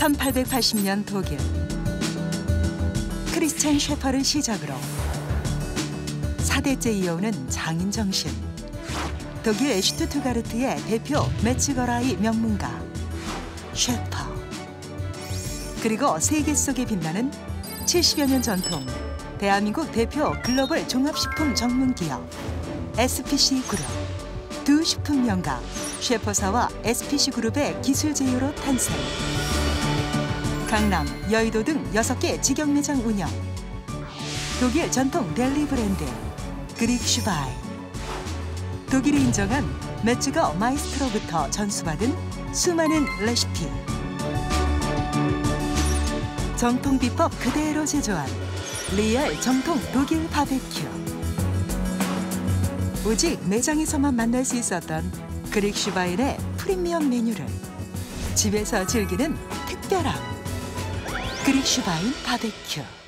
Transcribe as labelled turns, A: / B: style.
A: 1880년 독일. 크리스찬 셰퍼를 시작으로 4대째 이어오는 장인 정신. 독일 슈투트가르트의 대표 메츠거라이 명문가 셰퍼. 그리고 세계 속에 빛나는 70여 년 전통 대한민국 대표 글로벌 종합식품 전문기업 SPC 그룹. 두 식품 명가 셰퍼사와 SPC 그룹의 기술 제휴로 탄생 강남, 여의도 등 6개 직영 매장 운영. 독일 전통 델리 브랜드 그릭 슈바이. 독일이 인정한 메츠거 마이스트로부터 전수받은 수많은 레시피. 정통 비법 그대로 제조한 리얼 정통 독일 바베큐. 오직 매장에서만 만날 수 있었던 그릭 슈바인의 프리미엄 메뉴를 집에서 즐기는 특별함 그릭 슈바인 바베큐